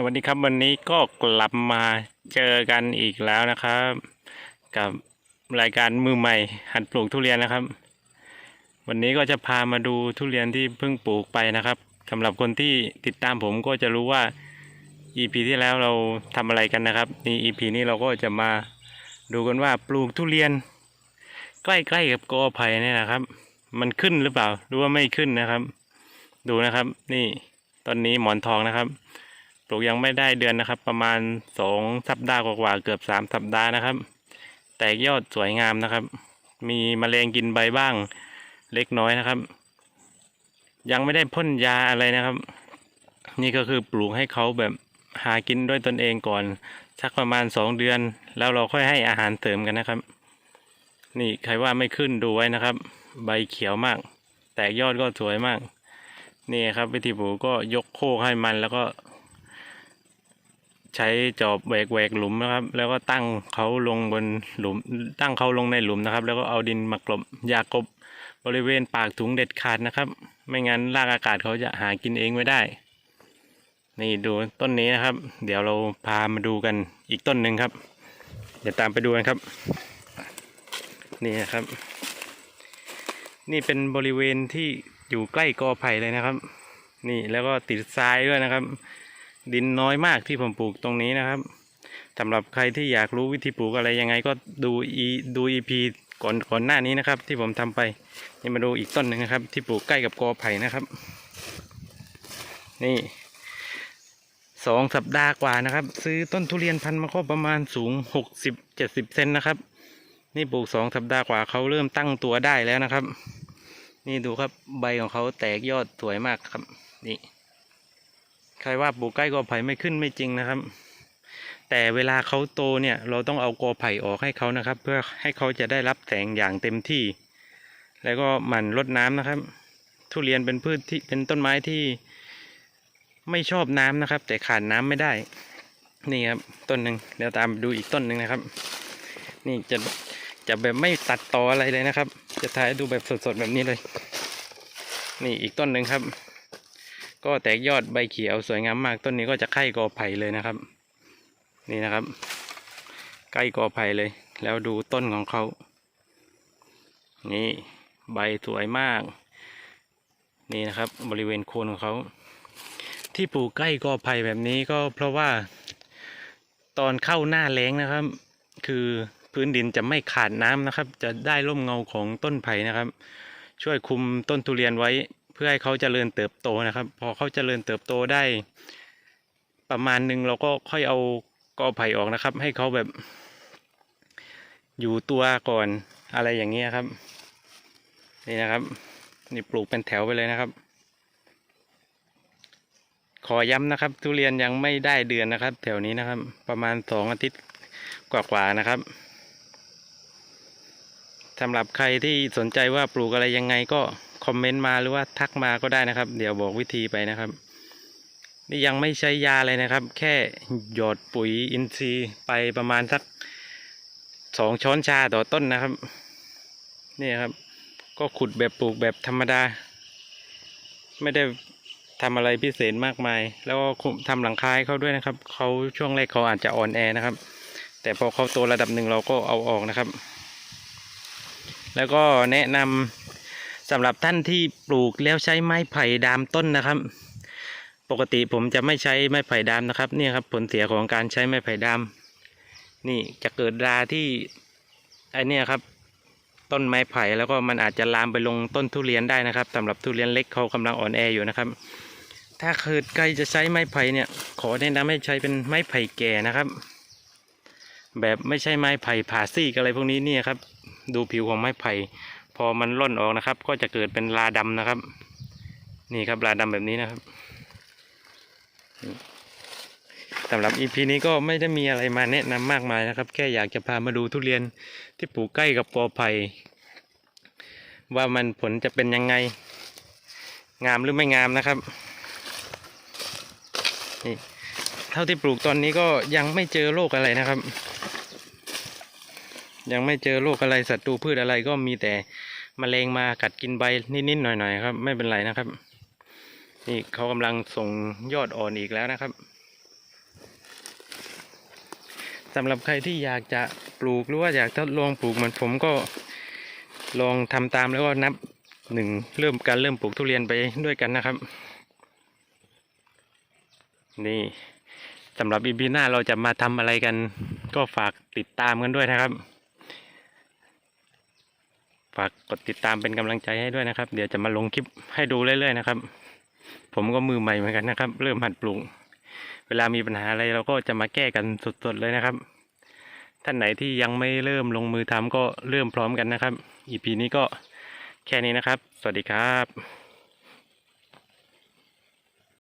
สวัสดีครับวันนี้ก็กลับมาเจอกันอีกแล้วนะครับ กับรายการมือใหม่ หัดปลูกทุเรียนนะครับ วันนี้ก็จะพามาดูทุเรียนที่เพิ่งปลูกไปนะครับสำหรับคนที่ติดตามผมก็จะรู้ว่า EP ที่แล้วเราทำอะไรกันนะครับนี่ EP นี้เราก็จะมาดูกันว่าปลูกทุเรียน ใกล้ๆกับกอไผ่เนี่ยนะครับ มันขึ้นหรือเปล่าหรือว่าไม่ขึ้นนะครับ ดูนะครับ นี่ต้นนี้หมอนทองนะครับ ปลูกยังไม่ได้เดือนนะครับ ประมาณสองสัปดาห์กว่าๆเกือบสามสัปดาห์นะครับ แตกยอดสวยงามนะครับ มีแมลงกินใบบ้างเล็กน้อยนะครับ ยังไม่ได้พ่นยาอะไรนะครับ นี่ก็คือปลูกให้เขาแบบหากินด้วยตนเองก่อน สักประมาณสองเดือน แล้วเราค่อยให้อาหารเสริมกันนะครับ นี่ใครว่าไม่ขึ้นดูไว้นะครับ ใบเขียวมาก แตกยอดก็สวยมาก นี่ครับวิธีปลูกก็ยกโคกให้มันแล้วก็ ใช้จอบแหวกแหวกหลุมนะครับ แล้วก็ตั้งเขาลงบนหลุม ตั้งเขาลงในหลุมนะครับ แล้วก็เอาดินมากลบยากลบบริเวณปากถุงเด็ดขาดนะครับ ไม่งั้นรากอากาศเขาจะหากินเองไม่ได้ นี่ดูต้นนี้นะครับ เดี๋ยวเราพามาดูกันอีกต้นหนึ่งครับ เดี๋ยวตามไปดูกันครับ นี่นะครับ นี่เป็นบริเวณที่อยู่ใกล้กอไผ่เลยนะครับ นี่แล้วก็ติดทรายด้วยนะครับ ดินน้อยมากที่ผมปลูกตรงนี้นะครับสำหรับใครที่อยากรู้วิธีปลูกอะไรยังไงก็ดูอีดูอีพีก่อนก่อนหน้านี้นะครับ ที่ผมทำไปนี่มาดูอีกต้นหนึ่งนะครับ ที่ปลูกใกล้กับกอไผ่นะครับ นี่สองสัปดาห์กว่านะครับ ซื้อต้นทุเรียนพันธุ์มาก็ประมาณสูงหกสิบเจ็ดสิบเซนนะครับ นี่ปลูกสองสัปดาห์กว่าเขาเริ่มตั้งตัวได้แล้วนะครับ นี่ดูครับใบของเขาแตกยอดสวยมากครับ นี่ ใครว่าปลูกใกล้กอไผ่ไม่ขึ้นไม่จริงนะครับ แต่เวลาเขาโตเนี่ยเราต้องเอากอไผ่ออกให้เขานะครับ เพื่อให้เขาจะได้รับแสงอย่างเต็มที่ แล้วก็หมั่นรดน้ำนะครับ ทุเรียนเป็นพืชที่เป็นต้นไม้ที่ไม่ชอบน้ำนะครับ แต่ขาดน้ำไม่ได้ นี่ครับต้นหนึ่งเดี๋ยวตามไปดูอีกต้นหนึ่งนะครับ นี่จะจะแบบไม่ตัดต่ออะไรเลยนะครับ จะถ่ายดูแบบสดๆแบบนี้เลย นี่อีกต้นหนึ่งครับ ก็แตกยอดใบเขียวสวยงามมาก ต้นนี้ก็จะใกล้กอไผ่เลยนะครับ นี่นะครับ ใกล้กอไผ่เลย แล้วดูต้นของเขา นี่ใบสวยมาก นี่นะครับ บริเวณโคนของเขา ที่ปลูกใกล้กอไผ่แบบนี้ก็เพราะว่าตอนเข้าหน้าแล้งนะครับ คือพื้นดินจะไม่ขาดน้ำนะครับ จะได้ร่มเงาของต้นไผ่นะครับ ช่วยคุมต้นทุเรียนไว้ พื่อให้เขาจเจริญเติบโตนะครับ พอเขาจเจริญเติบโตได้ ประมาณหนึ่งเราก็ค่อยเอากอไผ่ออกนะครับ ให้เขาแบบ อยู่ตัวก่อนอะไรอย่างเงี้ยครับ นี่นะครับ นี่ปลูกเป็นแถวไปเลยนะครับ ขอย้ำนะครับ ทุเรียนยังไม่ได้เดือนนะครับ แถวนี้นะครับ ประมาณสองอาทิตย์กว่าๆนะครับสำหรับใครที่สนใจว่าปลูกอะไรยังไงก็ คอมเมนต์มาหรือว่าทักมาก็ได้นะครับ เดี๋ยวบอกวิธีไปนะครับ นี่ยังไม่ใช้ยาเลยนะครับ แค่หยอดปุ๋ยอินทรีย์ไปประมาณสักสองช้อนชาต่อต้นนะครับ นี่ครับ ก็ขุดแบบปลูกแบบธรรมดา ไม่ได้ทำอะไรพิเศษมากมาย แล้วก็ทำหลังคาให้เขาด้วยนะครับเขาช่วงแรกเขาอาจจะอ่อนแอนะครับ แต่พอเขาโตระดับหนึ่งเราก็เอาออกนะครับ แล้วก็แนะนำ สำหรับท่านที่ปลูกแล้วใช้ไม้ไผ่ดามต้นนะครับ ปกติผมจะไม่ใช้ไม้ไผ่ดามนะครับนี่ครับผลเสียของการใช้ไม้ไผ่ดามนี่จะเกิดราที่ไอเนี่ยครับ ต้นไม้ไผ่แล้วก็มันอาจจะลามไปลงต้นทุเรียนได้นะครับสำหรับทุเรียนเล็กเขากำลังอ่อนแออยู่นะครับ ถ้าเกิดใครจะใช้ไม้ไผ่เนี่ย ขอแนะนำให้ใช้เป็นไม้ไผ่แก่นะครับ แบบไม่ใช่ไม้ไผ่ผ่าซี่อะไรพวกนี้เนี่ยครับ ดูผิวของไม้ไผ่ พอมันร่นออกนะครับ ก็จะเกิดเป็นลาดำนะครับ นี่ครับลาดำแบบนี้นะครับสำหรับ EP นี้ก็ไม่ได้มีอะไรมาแนะนำมากมายนะครับ แค่อยากจะพามาดูทุเรียนที่ปลูกใกล้กับกอไผ่ว่ามันผลจะเป็นยังไง งามหรือไม่งามนะครับนี่เท่าที่ปลูกตอนนี้ก็ยังไม่เจอโรคอะไรนะครับ ยังไม่เจอโรคอะไรศัตรูพืชอะไรก็มีแต่มแมลงมากัดกินใบนิดๆหน่อยๆครับ ไม่เป็นไรนะครับ นี่เขากำลังส่งยอดอ่อนอีกแล้วนะครับสำหรับใครที่อยากจะปลูกหรือว่าอยากทดลองปลูกเหมือนผมก็ลองทำตามแล้วก็นับหนึ่งเริ่มการเริ่มปลูกทุเรียนไปด้วยกันนะครับ นี่สำหรับอีพีหน้าเราจะมาทำอะไรกัน ก็ฝากติดตามกันด้วยนะครับ ฝากกดติดตามเป็นกำลังใจให้ด้วยนะครับ เดี๋ยวจะมาลงคลิปให้ดูเรื่อยๆนะครับ ผมก็มือใหม่เหมือนกันนะครับ เริ่มหัดปลูกเวลามีปัญหาอะไรเราก็จะมาแก้กันสดๆเลยนะครับ ท่านไหนที่ยังไม่เริ่มลงมือทำก็เริ่มพร้อมกันนะครับอีพีนี้ก็แค่นี้นะครับ สวัสดีครับ